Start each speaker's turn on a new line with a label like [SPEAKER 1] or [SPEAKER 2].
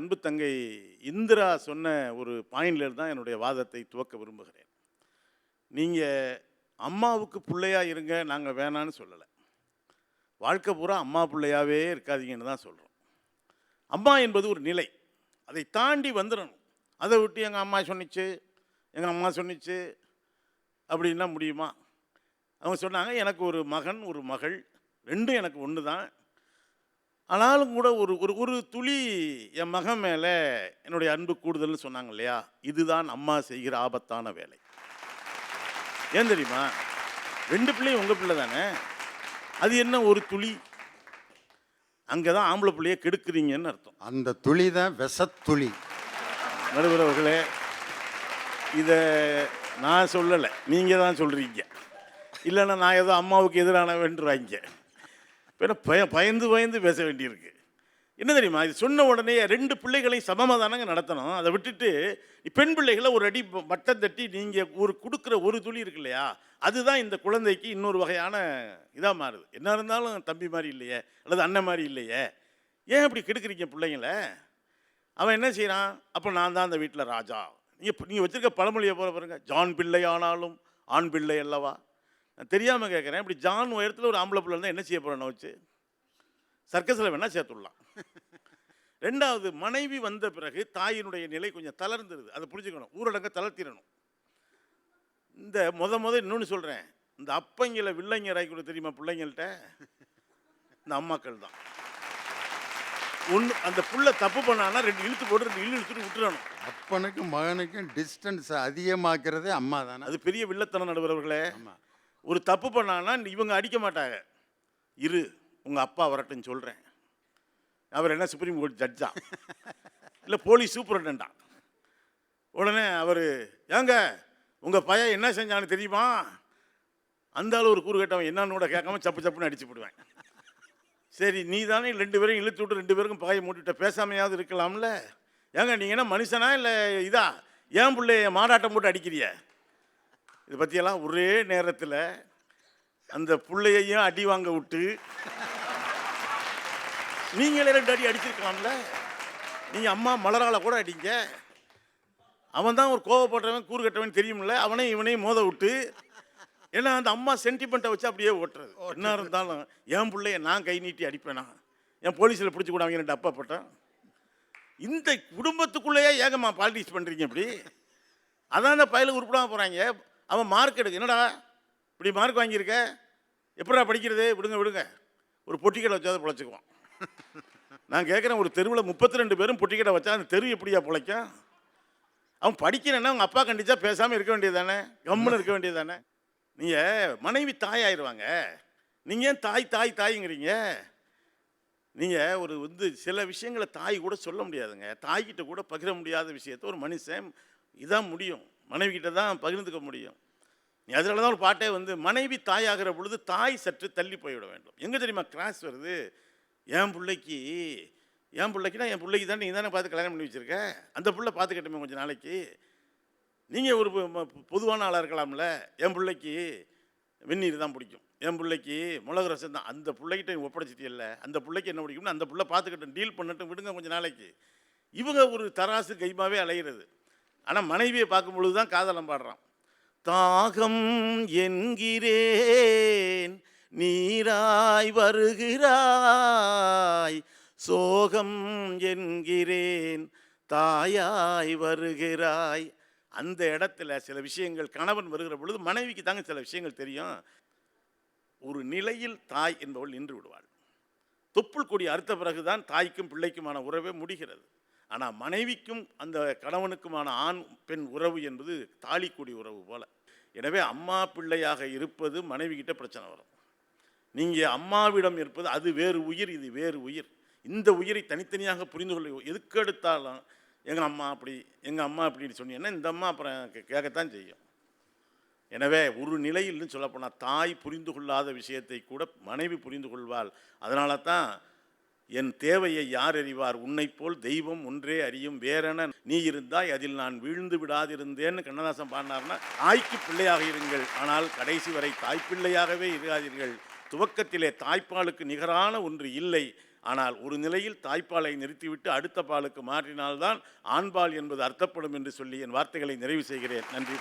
[SPEAKER 1] அன்பு தங்கை இந்திரா சொன்ன ஒரு பாயிண்டில் தான் என்னுடைய வாதத்தை துவக்க விரும்புகிறேன். நீங்கள் அம்மாவுக்கு பிள்ளையாக இருங்க நாங்கள் வேணான்னு சொல்லலை. வாழ்க்கை பூரா அம்மா பிள்ளையாகவே இருக்காதீங்கன்னு தான் சொல்கிறோம் அம்மா என்பது ஒரு நிலை. அதை தாண்டி வந்துடணும் அதை விட்டு எங்கள் அம்மா சொன்னிச்சு எங்கள் அம்மா சொன்னிச்சு அப்படின்னா முடியுமா? அவங்க சொன்னாங்க எனக்கு ஒரு மகன் ஒரு மகள் ரெண்டும் எனக்கு ஒன்று தான் ஆனாலும் கூட ஒரு ஒரு ஒரு துளி என் மகன் மேலே என்னுடைய அன்பு கூடுதல்னு சொன்னாங்க இல்லையா? இதுதான் அம்மா செய்கிற ஆபத்தான வேலை. ஏன் தெரியுமா? ரெண்டு பிள்ளையும் உங்கள் பிள்ளை தானே? அது என்ன ஒரு துளி? அங்கே தான் ஆம்பளை பிள்ளைய கெடுக்குறீங்கன்னு அர்த்தம்.
[SPEAKER 2] அந்த துளி தான் விஷத்துளி.
[SPEAKER 1] நடுவர் அவர்களே இதை நான் சொல்லலை. நீங்கள் தான் சொல்கிறீங்க இல்லைன்னா நான் ஏதோ அம்மாவுக்கு எதிரானவன்றாங்க. பின்ன பய பயந்து பயந்து பேச வேண்டியிருக்கு. என்ன தெரியுமா? இது சொன்ன உடனே ரெண்டு பிள்ளைகளையும் சமமாக தானங்க நடத்தணும். அதை விட்டுட்டு பெண் பிள்ளைகளை ஒரு அடி மட்டம் தட்டி நீங்கள் ஒரு கொடுக்குற ஒரு துளி இருக்கு இல்லையா அதுதான் இந்த குழந்தைக்கு இன்னொரு வகையான இதாக மாறுது. என்ன இருந்தாலும் தம்பி மாதிரி இல்லையே அல்லது அண்ணன் மாதிரி இல்லையே. ஏன் இப்படி கெடுக்குறீங்க பிள்ளைங்கள? அவன் என்ன செய்கிறான் அப்போ நான் தான் அந்த வீட்டில் ராஜா. நீங்கள் நீங்கள் வச்சிருக்க பழமொழியை போகிற பாருங்க. ஜான் பிள்ளை ஆனாலும் ஆண் பிள்ளை அல்லவா? நான் தெரியாமல் கேட்குறேன் இப்படி ஜான் உயரத்தில் ஒரு ஆம்பளை பிள்ளை இருந்தால் என்ன செய்ய போகிறேன் வச்சு சர்க்கஸில் வேணால் சேர்த்துடலாம். ரெண்டாவது மனைவி வந்த பிறகு தாயினுடைய நிலை கொஞ்சம் தளர்ந்துருது. அதை புரிஞ்சுக்கணும். ஊரடங்க தளர்த்திடணும். இந்த முத முத இன்னொன்று சொல்கிறேன் இந்த அப்பங்களை வில்லைங்க ராய்க்கூட தெரியுமா பிள்ளைங்கள்ட்ட? இந்த அம்மாக்கள் தான். ஒன்று அந்த புள்ள தப்பு பண்ணானா ரெண்டு இழுத்து போட்டு ரெண்டு இழு இழுத்துட்டு விட்டுறணும்.
[SPEAKER 2] அப்பனுக்கும் மகனுக்கும் டிஸ்டன்ஸ் அதிகமாக்குறதே அம்மா தானே
[SPEAKER 1] அது பெரிய வில்லத்தனம் நடுவர்களே
[SPEAKER 2] ஆமா.
[SPEAKER 1] ஒரு தப்பு பண்ணாங்கன்னா இவங்க அடிக்க மாட்டாங்க. இரு உங்கள் அப்பா வரட்டுன்னு சொல்கிறேன் அவர் என்ன சுப்ரீம் கோர்ட் ஜட்ஜா இல்லை போலீஸ் சூப்பரண்டா உடனே அவர் ஏங்க உங்கள் பையன் என்ன செஞ்சான்னு தெரியுமா? அந்த அளவு ஒரு கூறுகட்டவன் என்னன்னு கூட கேட்காம சப்பு சப்புன்னு அடிச்சு போடுவேன். சரி நீ தானே ரெண்டு பேரும் இழுத்து விட்டு ரெண்டு பேருக்கும் பகையை மூட்டிட்ட பேசாமையாவது இருக்கலாம்ல. ஏங்க நீங்கள் என்ன மனுஷனா இல்லை இதா? ஏன் பிள்ளைய மாடாட்டம் போட்டு அடிக்கிறிய? இதை பற்றியெல்லாம் ஒரே நேரத்தில் அந்த புள்ளையையும் அடி வாங்க விட்டு நீங்களே ரெண்டு அடி அடிச்சிருக்கலாம்ல? நீங்கள் அம்மா மலரால கூட அடிங்க. அவன் தான் ஒரு கோவப்படுறவன் கூறு கட்டவன் தெரியும்ல அவனையும் இவனையும் மோத விட்டு ஏன்னா அந்த அம்மா சென்டிமெண்ட்டை வச்சு அப்படியே ஓட்டுறது. என்ன இருந்தாலும் என் பிள்ளைய நான் கை நீட்டி அடிப்பேனா? என் போலீஸில் பிடிச்சி கூட அவங்க அப்பா போட்டான்? இந்த குடும்பத்துக்குள்ளேயே ஏகமா பாலிடிக்ஸ் பண்ணுறீங்க இப்படி. அதான் அந்த பயலுக்கு உருப்படாம போகிறாங்க அவன் மார்க் எடுக்க என்னடா இப்படி மார்க் வாங்கியிருக்க? எப்படா படிக்கிறது? விடுங்க விடுங்க. ஒரு பொட்டிக்கடை வச்சாவது பிழைச்சிக்குவான். நான் கேட்குறேன் ஒரு தெருவில் முப்பத்தி ரெண்டு பேரும் பொட்டிக்கடை வச்சா அந்த தெரு எப்படியா பிழைக்கும்? அவன் படிக்கிறேன்னா அவங்க அப்பா கண்டிச்சா பேசாமல் இருக்க வேண்டியது தானே கம்முன்னு இருக்க வேண்டியது தானே நீங்கள் மனைவி தாய் ஆயிடுவாங்க நீங்கள் ஏன் தாய் தாய் தாய்ங்கிறீங்க? நீங்கள் ஒரு வந்து சில விஷயங்களை தாய் கூட சொல்ல முடியாதுங்க. தாய்கிட்ட கூட பகிர முடியாத விஷயத்த ஒரு மனுஷன் இதான் முடியும். மனைவி கிட்ட தான் பகிர்ந்துக்க முடியும். நீ அதனால தான் ஒரு பாட்டே வந்து மனைவி தாயாகிற பொழுது தாய் சற்று தள்ளி போய்விட வேண்டும். எங்கே தெரியுமா கிராஸ் வருது? என் பிள்ளைக்கு என் பிள்ளைக்குனா என் பிள்ளைக்கு தான் நீ தானே பார்த்து கல்யாணம் பண்ணி வச்சுருக்க? அந்த பிள்ளை பார்த்துக்கட்டுமே கொஞ்சம் நாளைக்கு. நீங்கள் ஒரு பொதுவான ஆளாக இருக்கலாம்ல? என் பிள்ளைக்கு வெந்நீர் தான் பிடிக்கும். என் பிள்ளைக்கு மிளகு ரசம் தான். அந்த பிள்ளைகிட்ட நீ ஒப்படைச்சிட்டியல்ல? அந்த பிள்ளைக்கு என்ன பிடிக்கும்னு அந்த பிள்ளை பார்த்துக்கிட்டோம் டீல் பண்ணட்டும் விடுங்க கொஞ்சம் நாளைக்கு. இவங்க ஒரு தராசு கைமாவே அலைகிறது ஆனால் மனைவியை பார்க்கும் பொழுது தான் காதலம் பாடுறான். தாகம் என்கிறேன் நீராய் வருகிறாய் சோகம் என்கிறேன் தாயாய் வருகிறாய். அந்த இடத்துல சில விஷயங்கள் கணவன் வருகிற பொழுது மனைவிக்கு தாங்க சில விஷயங்கள் தெரியும். ஒரு நிலையில் தாய் என்பவள் நின்று விடுவாள். தொப்புள் கொடி அறுத்த பிறகுதான் தாய்க்கும் பிள்ளைக்குமான உறவே முடிகிறது. ஆனால் மனைவிக்கும் அந்த கணவனுக்குமான ஆண் பெண் உறவு என்பது தாலிக்குடி உறவு போல். எனவே அம்மா பிள்ளையாக இருப்பது மனைவிக்கிட்ட பிரச்சனை வரும். நீங்கள் அம்மாவிடம் இருப்பது அது வேறு உயிர் இது வேறு உயிர். இந்த உயிரை தனித்தனியாக புரிந்து கொள்ள எதுக்கு எடுத்தாலும் எங்கள் அம்மா அப்படி எங்கள் அம்மா அப்படின்னு சொன்னீங்கன்னா இந்த அம்மா அப்புறம் கே- கேட்கத்தான் செய்யும். எனவே ஒரு நிலையில்னு சொல்லப்போனால் தாய் புரிந்து கொள்ளாத விஷயத்தை கூட மனைவி புரிந்து கொள்வாள். அதனால தான் என் தேவையை யார் அறிவார்? உன்னைப் போல் தெய்வம் ஒன்றே அறியும். வேறென நீ இருந்தாய் அதில் நான் வீழ்ந்து விடாதிருந்தேன்னு கண்ணதாசன் பாடினார்னா தாய்க்கு பிள்ளையாக இருங்கள். ஆனால் கடைசி வரை தாய்ப்பிள்ளையாகவே இருக்காதீர்கள். துவக்கத்திலே தாய்ப்பாலுக்கு நிகரான ஒன்று இல்லை. ஆனால் ஒரு நிலையில் தாய்ப்பாலை நிறுத்திவிட்டு அடுத்த பாலுக்கு மாற்றினால்தான் ஆண்பால் என்பது அர்த்தப்படும் என்று சொல்லி என் வார்த்தைகளை நிறைவு செய்கிறேன். நன்றி.